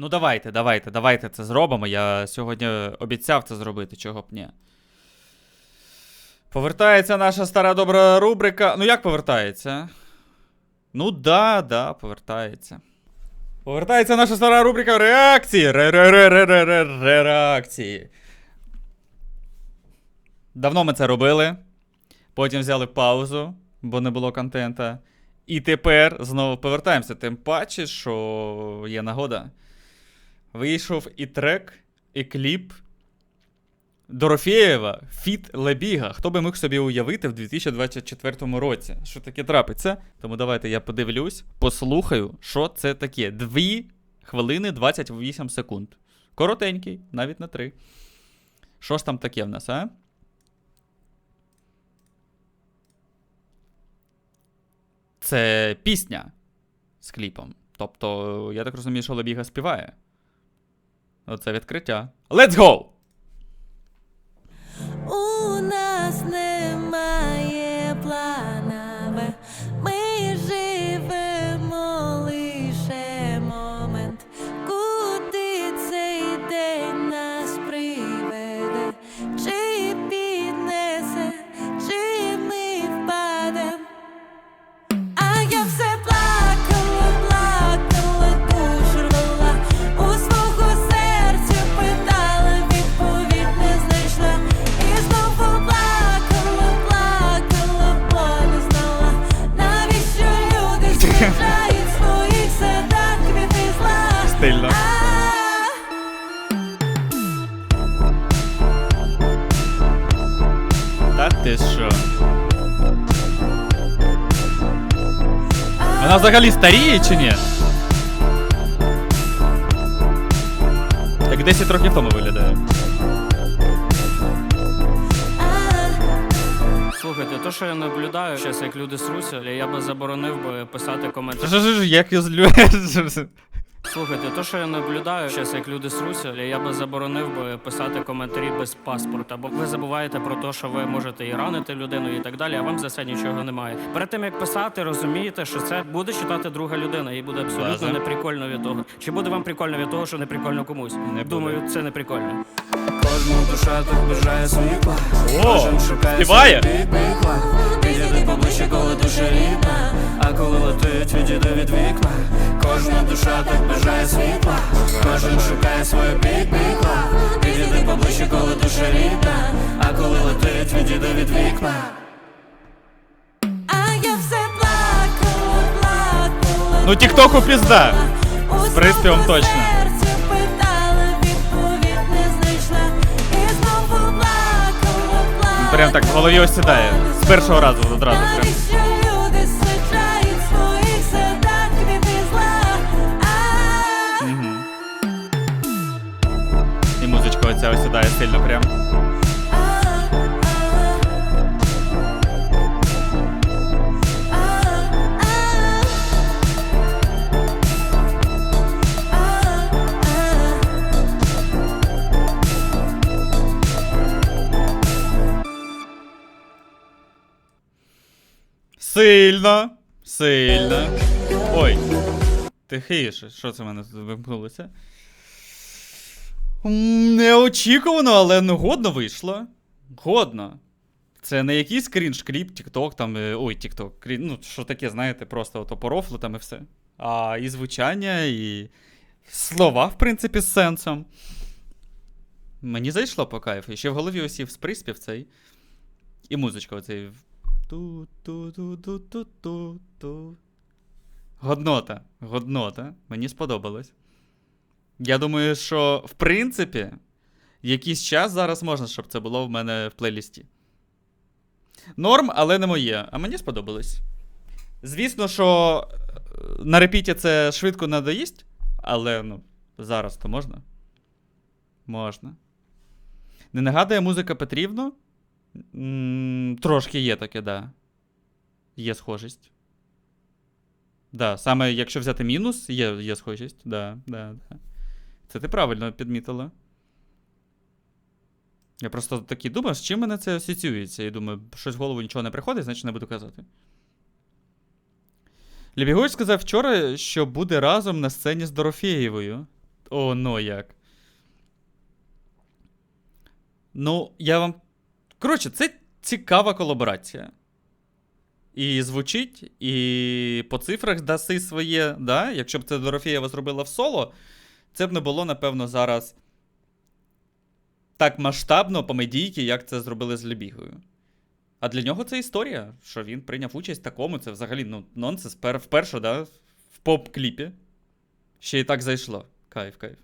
Ну давайте, давайте, давайте це зробимо. Я сьогодні обіцяв це зробити, чого б ні. Повертається наша стара добра рубрика. Ну як повертається? Ну да, да, повертається. Повертається наша стара рубрика реакції. Ре-ре-ре-ре-ре-ре- Реакції. Давно ми це робили. Потім взяли паузу, бо не було контента. І тепер знову повертаємося. Тим паче, що є нагода. Вийшов і трек, і кліп Дорофєєва Фіт Лебіга. Хто би міг собі уявити в 2024 році? Що таке трапиться? Тому давайте я подивлюсь, послухаю, що це таке. 2 хвилини 28 секунд. Коротенький, навіть на 3. Що ж там таке в нас, а? Це пісня з кліпом. Тобто, я так розумію, що Лебіга співає. Оце відкриття. Let's go! У нас немає плана. Ми живемо лише момент, куди цей день нас приведе, чи піднесе, чи ми впадем. А я все ти що? Вона взагалі старіє чи ні? Як 10 років тому виглядає. Слухайте, то, що я наблюдаю зараз, як люди сруться, я би заборонив би писати коментарі. Що ж, як я злю. Слухайте, то, що я наблюдаю зараз, як люди сруться, я би заборонив би писати коментарі без паспорта, бо ви забуваєте про те, що ви можете і ранити людину і так далі, а вам за це нічого немає. Перед тим як писати, розумієте, що це буде читати друга людина, і буде абсолютно неприкольно від того. Чи буде вам прикольно від того, що не прикольно комусь? буде. Думаю, це не прикольно. Кожна душа так бажає світла. О, Кожен шукає співає. коли душа рідна. Коли летить, відійди від вікна. Кожна душа так бажає світла. Кожен шукає своє бік пікла. Підійди поближче, коли душа рідна. А коли летить, відійди від вікна. А я все плакала, плакала. Ну, тіктоку пізда. З приспівом точно. Прям так в голові осідає. З першого разу одразу прям. Сильно прям. Сильно. Сильно. Ой. Тихіше, що це в мене тут вимкнулося? Неочікувано, але ну годно вийшло. Годно. Це не якийсь крінж кліп, TikTok там. е, Ой, TikTok, крін, ну що таке, знаєте, просто ото порофло там і все. А і звучання, і слова, в принципі, з сенсом. Мені зайшло по кайфу. І ще в голові осів приспів цей. І музичка оцей. Годнота. Годнота. Мені сподобалось. Я думаю, що в принципі, якийсь час зараз можна, щоб це було в мене в плейлісті. Норм, але не моє. А мені сподобалось. Звісно, що е, на репіті це швидко надоїсть, але ну, зараз то можна. Можна. Не нагадує музика Петрівну? Трошки є таке, да. Є схожість. Да, саме якщо взяти мінус, є, є схожість. Да, да, да. Це ти правильно підмітила. Я просто такий думав, з чим мене це асоціюється. І думаю, щось в голову нічого не приходить, значить не буду казати. Лібігой сказав вчора, що буде разом на сцені з Дорофєєвою. О, ну як. Ну, я вам. Коротше, це цікава колаборація. І звучить, і по цифрах даси своє, да? Якщо б це Дорофєєва зробила в соло, це б не було, напевно, зараз так масштабно по медійки, як це зробили з Лебігою. А для нього це історія, що він прийняв участь в такому, це взагалі ну, нонсенс. Вперше, да, в поп-кліпі. Ще і так зайшло. Кайф, кайф.